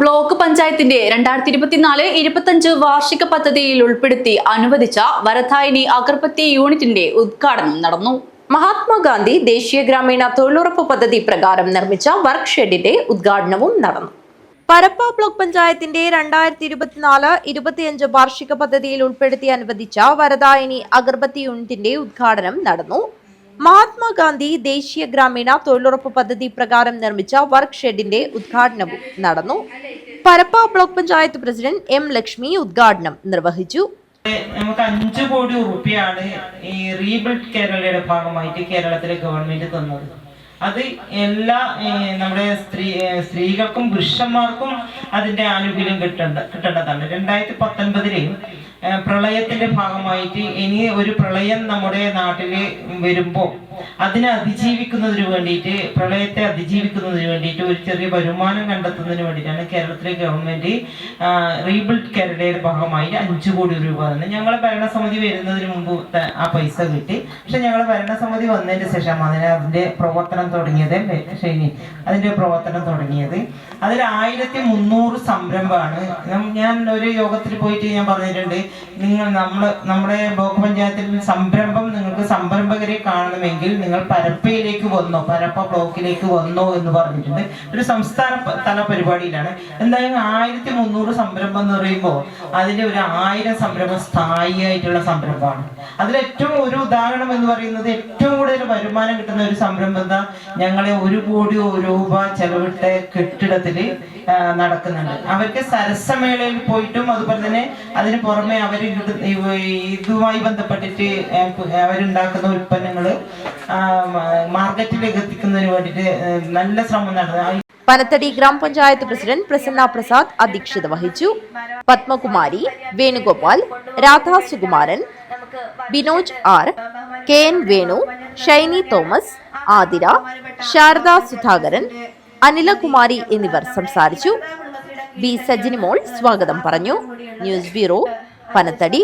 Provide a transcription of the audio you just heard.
Block പഞ്ചായത്തിന്റെ രണ്ടായിരത്തി ഇരുപത്തിനാല് ഇരുപത്തഞ്ച് വാർഷിക പദ്ധതിയിൽ ഉൾപ്പെടുത്തി അനുവദിച്ച വരദായിനി അഗർബത്തി യൂണിറ്റിന്റെ ഉദ്ഘാടനം നടന്നു. മഹാത്മാഗാന്ധി ദേശീയ ഗ്രാമീണ തൊഴിലുറപ്പ് പദ്ധതി പ്രകാരം നിർമ്മിച്ച വർക്ക് ഷെഡിന്റെ ഉദ്ഘാടനവും നടന്നു. പരപ്പ ബ്ലോക്ക് പഞ്ചായത്തിന്റെ രണ്ടായിരത്തി ഇരുപത്തിനാല് ഇരുപത്തിയഞ്ച് വാർഷിക പദ്ധതിയിൽ ഉൾപ്പെടുത്തി അനുവദിച്ച വരദായിനി അഗർബത്തി യൂണിറ്റിന്റെ ഉദ്ഘാടനം നടന്നു. മഹാത്മാഗാന്ധി ദേശീയ ഗ്രാമീണ തൊഴിലുറപ്പ് പദ്ധതി പ്രകാരം നിർമ്മിച്ച വർക്ക് ഷെഡിന്റെ ഉദ്ഘാടനവും നടന്നു. Parappa block panchayat president M Lakshmi ഉദ്ഘാടനം നിർവഹിച്ചു. നമുക്ക് അഞ്ചു കോടി റുപ്യാണ് ഈ റീബിൽഡ് കേരളയുടെ ഭാഗമായിട്ട് കേരളത്തിലെ ഗവൺമെന്റ് തന്നത്. അത് എല്ലാ നമ്മുടെ സ്ത്രീ സ്ത്രീകൾക്കും പുരുഷന്മാർക്കും അതിന്റെ ആനുകൂല്യം കിട്ടേണ്ട കിട്ടേണ്ടതാണ്. രണ്ടായിരത്തി പത്തൊൻപതിൽ ഏർ, പ്രളയത്തിന്റെ ഭാഗമായിട്ട് ഇനി ഒരു പ്രളയം നമ്മുടെ നാട്ടിൽ വരുമ്പോ അതിനെ അതിജീവിക്കുന്നതിന് വേണ്ടിയിട്ട് പ്രളയത്തെ അതിജീവിക്കുന്നതിന് വേണ്ടിയിട്ട് ഒരു ചെറിയ വരുമാനം കണ്ടെത്തുന്നതിന് വേണ്ടിയിട്ടാണ് കേരളത്തിലെ ഗവൺമെന്റ് റീബിൽഡ് കേരളയുടെ ഭാഗമായി അഞ്ചു കോടി രൂപ തന്നെ ഞങ്ങളെ ഭരണസമിതി വരുന്നതിന് മുമ്പ് ആ പൈസ കിട്ടി. പക്ഷെ ഞങ്ങളെ ഭരണസമിതി വന്നതിന് ശേഷം അതിന് അതിന്റെ പ്രവർത്തനം തുടങ്ങിയത് ശനി അതിന്റെ പ്രവർത്തനം തുടങ്ങിയത്. അതിൽ ആയിരത്തി മുന്നൂറ് സംരംഭമാണ്. ഞാൻ ഒരു യോഗത്തിൽ പോയിട്ട് ഞാൻ പറഞ്ഞിട്ടുണ്ട് നിങ്ങൾ നമ്മൾ നമ്മുടെ ബ്ലോക്ക് പഞ്ചായത്തിൽ സംരംഭം നിങ്ങൾക്ക് സംരംഭകരെ കാണണമെങ്കിൽ നിങ്ങൾ പരപ്പയിലേക്ക് വന്നോ പരപ്പ ബ്ലോക്കിലേക്ക് വന്നോ എന്ന് പറഞ്ഞിട്ടുണ്ട്. ഒരു സംസ്ഥാന തല പരിപാടിയിലാണ്. എന്തായാലും ആയിരത്തി മുന്നൂറ് സംരംഭം എന്ന് പറയുമ്പോൾ അതിന്റെ ഒരു ആയിരം സംരംഭം സ്ഥായിയായിട്ടുള്ള സംരംഭമാണ്. അതിൽ ഏറ്റവും ഒരു ഉദാഹരണം എന്ന് പറയുന്നത് ഏറ്റവും കൂടുതൽ വരുമാനം കിട്ടുന്ന ഒരു സംരംഭം എന്താ? ഞങ്ങളെ ഒരു കോടി രൂപ ചെലവിട്ട കെട്ടിടത്തിൽ നടക്കുന്നുണ്ട്. അവർക്ക് സരസമേളയിൽ പോയിട്ടും അതുപോലെ തന്നെ അതിന് പുറമെ അവർ ഇതുമായി ബന്ധപ്പെട്ടിട്ട് അവരുണ്ടാക്കുന്ന ഉൽപ്പന്നങ്ങൾ മാർക്കറ്റിലേക്ക് എത്തിക്കുന്നതിന് വേണ്ടിയിട്ട് നല്ല ശ്രമം നടന്നു. പനത്തടി ഗ്രാമപഞ്ചായത്ത് പ്രസിഡന്റ് പ്രസന്ന പ്രസാദ് അധ്യക്ഷത വഹിച്ചു. Padmakumari Venugopal Radha Sukumaran Binoj R K N Venu Shiny Thomas Athira Sharada Sudhakaran Anilakumari എന്നിവർ സംസാരിച്ചു. ബി സജിനിമോൾ സ്വാഗതം പറഞ്ഞു. News bureau Panathady.